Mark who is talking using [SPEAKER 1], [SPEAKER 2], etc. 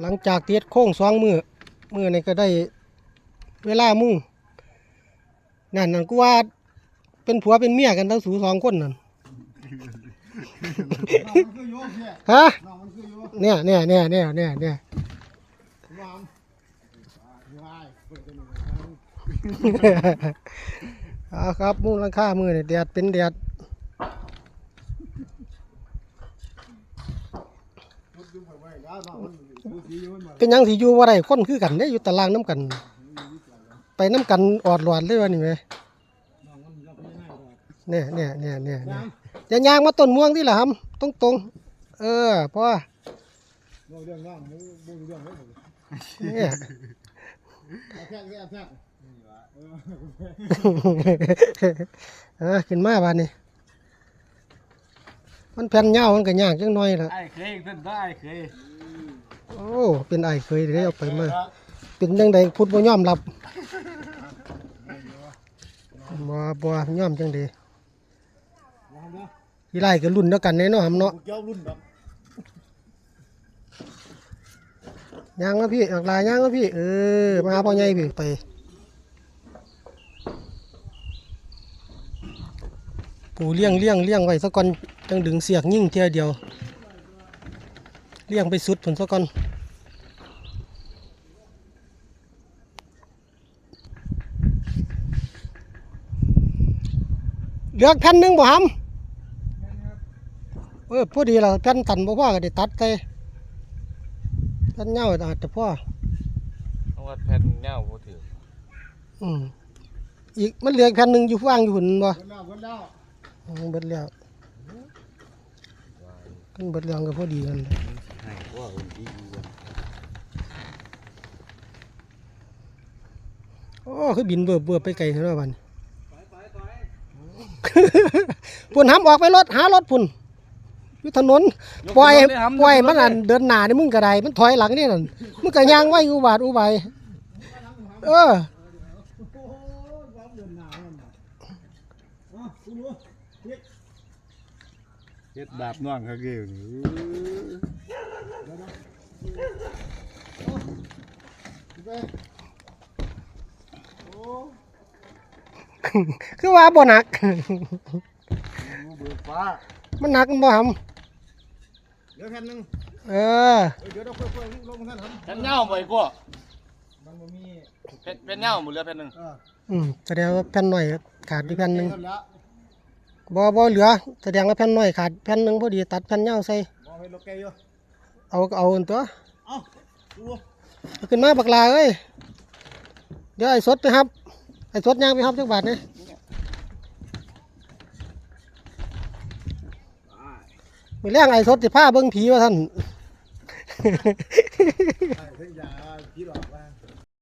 [SPEAKER 1] หลังจากเตียดโค้งสองมือมือนี่ก็ได้เวลามุ่งนั่นนั่นกูว่าเป็นผัวเป็นเมียกันทั้งสูสองคนนั่นฮะเนี่ยเนี่ยเนี่ยเนี่ยเนี่ยเนี่ย
[SPEAKER 2] วางวายเปิดกันหนึ่ง
[SPEAKER 1] เอาครับมุ่งลังคามือนี่แดดเป็นแดด
[SPEAKER 2] มันดูไปไว้แล้วน้องมันดูสีอยู่มันมา
[SPEAKER 1] เป็นหยังที่อยู่ว่าไรคนคือกันได้อยู่ตารางน้ำกัน ไปน้ำกันออดหลอดเลยวะนี่ไหม
[SPEAKER 2] น้องมันจะไปไหนก่อน
[SPEAKER 1] เนี่ยเนี่ยเนี่ยเนี่ยเนี่ย
[SPEAKER 2] น้ำ
[SPEAKER 1] อย่ายางมาต้นม่วงที่ละครับตรงตรงๆเออเพราะว่า
[SPEAKER 2] โเรื่องน้องมันบูเรื่องเลย
[SPEAKER 1] เนี่ย
[SPEAKER 2] แค่แค่แค่เออ
[SPEAKER 1] เออขึ้นมาบ้านนี้ มันแผ่นเหย้ามันก็ยากจังน้อยละ
[SPEAKER 3] ไอ้เคยเพิ่นได้เคย
[SPEAKER 1] โอ้เป็นไอ้เคยได้เอาไปมาเป็นจังใดพุทธบ่ยอมรับบ่บ่ยอมจังใด
[SPEAKER 2] วางเด้อ
[SPEAKER 1] ที่ไล่ก็รุ่นเดียวกันแน่เนาะหำเนาะ
[SPEAKER 2] กูเจ้ารุ่นแบบ
[SPEAKER 1] ย่างมาพี่ออกลายย่างมาพี่ เออ มาหาพ่อใหญ่พี่ไปปูเลี้ยงเลี้ยงเลี้ยงไว้ซะก่อน จังดึงเสียกยิ่งเทียเดียว เลี้ยงไปสุดผลซะก่อนเหลือกแผ่นหนึงบ่หำเออพอดีและแผ่นตันบ่พอก็ได้ตัดใส่แผ่นเหย้าอาจจะพอ
[SPEAKER 3] เอาว่าแผ่นเงาบ่ถือ
[SPEAKER 1] อืมอีกมันเหลืออกแผ่นหนึ่งอยู่ว่างอยู่หุ่นบ่
[SPEAKER 2] เพิ่นแล้วเพิ่นแล้ว
[SPEAKER 1] อืมเบิดแล้ว กันเบิดแล้วก็พอดีกันแหละ
[SPEAKER 3] ให้ว่าคนอีกอยู่
[SPEAKER 1] โอ้คือบินเบิบเบิบไปไกลเท่านั้นบัดนี้พุ่นห้ามออกไปรถหารถพุ่นอยู่ถนนปล่อยปล่อยมันอันเดินหน้านี่มึงก็ได้มันถอยหลังนี่นั่นมึงก็ย่างไว้อุบาทอุบายเออ
[SPEAKER 2] โอ้ยความ เดินหน้ามันน่ะอ๋อกูรู้เฮ็ด
[SPEAKER 3] เฮ็ดดาบน้องเขาเกี่ยวนี่
[SPEAKER 2] ไปโอ้
[SPEAKER 1] คือว่าบ่หนัก
[SPEAKER 3] เบิกฟ้า
[SPEAKER 1] มันหนักมันบ่ห
[SPEAKER 2] เดี๋ยวแผ่นหนึงำ
[SPEAKER 1] เออ
[SPEAKER 2] เดี๋ยวเราค่อยๆลงท่านครับ
[SPEAKER 3] แผ่นเงาบ่อีกบ่
[SPEAKER 2] มันบ่มี
[SPEAKER 3] แผ่นแผ่นเงาบ่เหลือแผ่นหนึง
[SPEAKER 2] เออ
[SPEAKER 1] อืมแสดงว่าแผ่นหน่อยขาดอยู่แผ่นหนึ่ง
[SPEAKER 2] เท่าแล้ว
[SPEAKER 1] บ่บ่เหลือแสดงว่าแผ่นน้อยขาดแผ่นหนึงพอดีตัดแผ่นยาวใส่
[SPEAKER 2] มองให้รถแกอยู่
[SPEAKER 1] เอาก็เอาอันตัว
[SPEAKER 2] เอ้าดู
[SPEAKER 1] เอาขึ้นมาบักลาเอ้ยเดี๋ยวไอ้สดไปครับไอ้สดย่างไปครับจักบาทนี่มีแรงไอ้สดสิผ้าเบิ่งผีว่าท่าน
[SPEAKER 2] ใช่เพิ่นอย่าคิดหรอกว่า